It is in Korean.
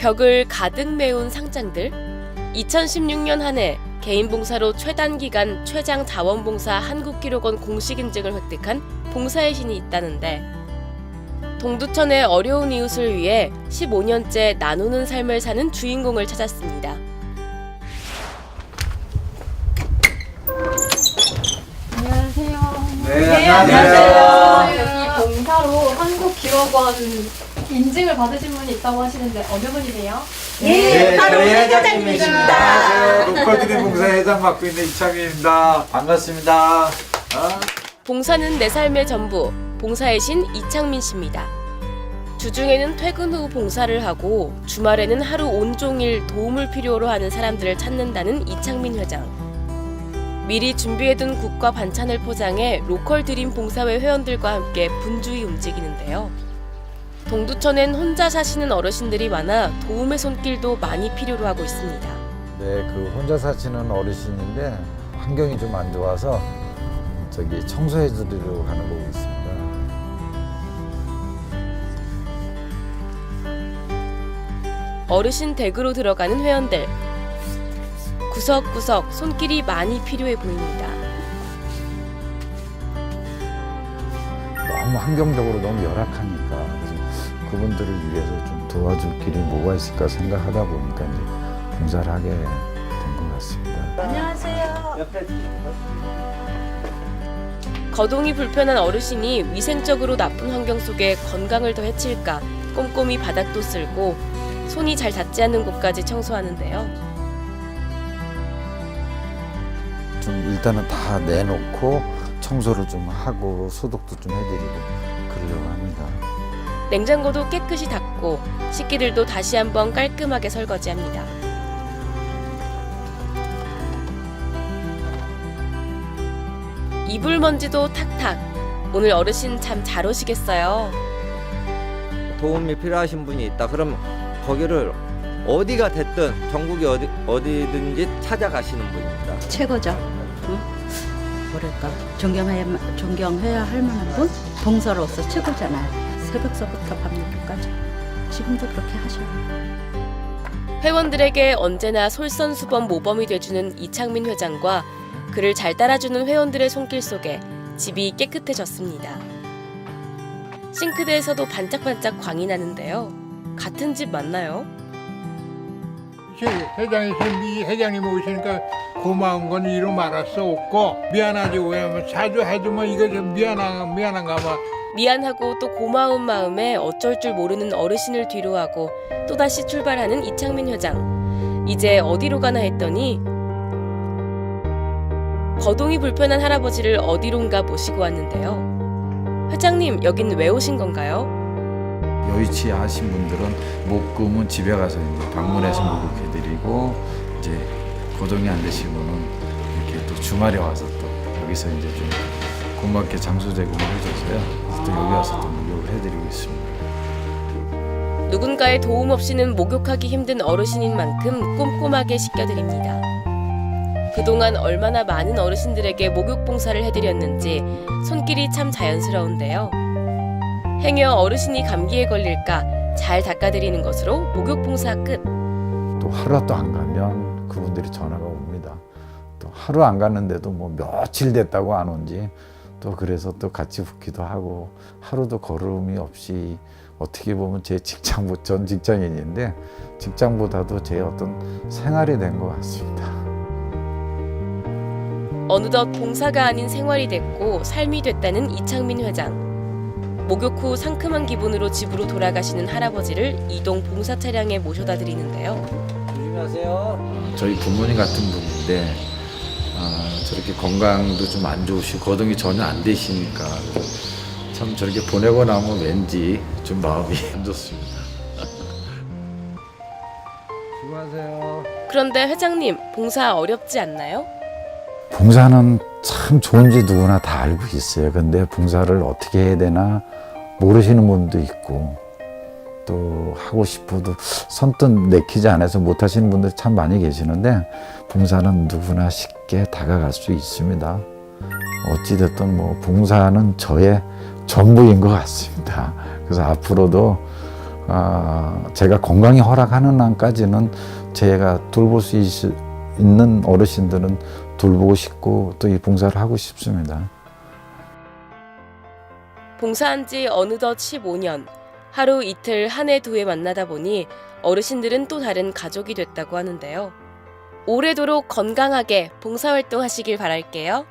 벽을 가득 메운 상장들 2016년 한 해 개인 봉사로 최단 기간 최장 자원봉사 한국기록원 공식 인증을 획득한 봉사의 신이 있다는데 동두천의 어려운 이웃을 위해 15년째 나누는 삶을 사는 주인공을 찾았습니다. 안녕하세요. 네, 안녕하세요. 여기 봉사로 한국기록원 인증을 받으신 분이 있다고 하시는데 어느 분이세요? 네, 바로 저희 회장님이십니다. 안녕하세요. 로컬드림 봉사 회장 맡고 있는 이창민입니다. 반갑습니다. 아, 봉사는 내 삶의 전부, 봉사의 신 이창민 씨입니다. 주중에는 퇴근 후 봉사를 하고 주말에는 하루 온종일 도움을 필요로 하는 사람들을 찾는다는 이창민 회장. 미리 준비해둔 국과 반찬을 포장해 로컬 드림 봉사회 회원들과 함께 분주히 움직이는데요. 동두천엔 혼자 사시는 어르신들이 많아 도움의 손길도 많이 필요로 하고 있습니다. 네, 그 혼자 사시는 어르신인데 환경이 좀 안 좋아서 저기 청소해 드리려고 하는 거고 있습니다. 어르신 댁으로 들어가는 회원들. 구석구석 손길이 많이 필요해 보입니다. 너무 환경적으로 너무 열악하니까 그분들을 위해서 좀 도와줄 길이 뭐가 있을까 생각하다 보니까 이제 봉사를 하게 된 것 같습니다. 안녕하세요. 거동이 불편한 어르신이 위생적으로 나쁜 환경 속에 건강을 더 해칠까 꼼꼼히 바닥도 쓸고 손이 잘 닿지 않는 곳까지 청소하는데요. 좀 일단은 다 내놓고 청소를 좀 하고 소독도 좀 해드리고 그러려고 합니다. 냉장고도 깨끗이 닦고 식기들도 다시 한번 깔끔하게 설거지합니다. 이불 먼지도 탁탁. 오늘 어르신 참잘 오시겠어요. 도움이 필요하신 분이 있다. 그럼 거기를 어디가 됐든 전국이 어디 어디든지 찾아가시는 분입니다. 최고죠. 응? 뭐랄까 존경해야 존경해야 할 만한 분 봉사로서 최고잖아요. 새벽서부터 밤늦게까지 지금도 그렇게 하셔요. 회원들에게 언제나 솔선수범 모범이 돼주는 이창민 회장과 그를 잘 따라주는 회원들의 손길 속에 집이 깨끗해졌습니다. 싱크대에서도 반짝반짝 광이 나는데요. 같은 집 맞나요? 회장이 미 회장님 오시니까 고마운 건 이루 말할 수 없고 미안하지 왜냐면 자주 해주면 이거 좀 미안한 미안한가 봐. 미안하고 또 고마운 마음에 어쩔 줄 모르는 어르신을 뒤로하고 또다시 출발하는 이창민 회장. 이제 어디로 가나 했더니 거동이 불편한 할아버지를 어디론가 모시고 왔는데요. 회장님, 여긴 왜 오신 건가요? 여의치 하신 분들은 목금은 집에 가서 이제 방문해서 목욕해 드리고 이제 거동이 안 되신 분은 이렇게 또 주말에 와서 또 여기서 이제 좀 고맙게 장소 제공을 해줘서요. 그래서 또 여기 와서 또 목욕을 해드리고 있습니다. 누군가의 도움 없이는 목욕하기 힘든 어르신인 만큼 꼼꼼하게 씻겨드립니다. 그동안 얼마나 많은 어르신들에게 목욕 봉사를 해드렸는지 손길이 참 자연스러운데요. 행여 어르신이 감기에 걸릴까 잘 닦아드리는 것으로 목욕 봉사 끝. 또 하루도 안 가면 그분들이 전화가 옵니다. 또 하루 안 갔는데도 뭐 며칠 됐다고 안 온지 또 그래서 또 같이 붙기도 하고 하루도 걸음이 없이 어떻게 보면 제 직장 전 직장인인데 직장보다도 제 어떤 생활이 된 것 같습니다. 어느덧 봉사가 아닌 생활이 됐고 삶이 됐다는 이창민 회장. 목욕 후 상큼한 기분으로 집으로 돌아가시는 할아버지를 이동 봉사 차량에 모셔다 드리는데요. 조심하세요. 저희 부모님 같은 분인데 아, 저렇게 건강도 좀 안 좋으시고 거동이 전혀 안 되시니까 참 저렇게 보내고 나면 왠지 좀 마음이 안 좋습니다. 수고하세요. 그런데 회장님, 봉사 어렵지 않나요? 봉사는 참 좋은지 누구나 다 알고 있어요. 근데 봉사를 어떻게 해야 되나 모르시는 분도 있고 또 하고 싶어도 선뜻 내키지 않아서 못 하시는 분들 참 많이 계시는데 봉사는 누구나 쉽게 다가갈 수 있습니다. 어찌됐든 뭐 봉사는 저의 전부인 것 같습니다. 그래서 앞으로도 아, 제가 건강이 허락하는 한까지는 제가 돌볼 수 있, 있는 어르신들은 돌보고 싶고 또 이 봉사를 하고 싶습니다. 봉사한 지 어느덧 15년. 하루 이틀 한 해 두 해 만나다 보니 어르신들은 또 다른 가족이 됐다고 하는데요. 오래도록 건강하게 봉사활동 하시길 바랄게요.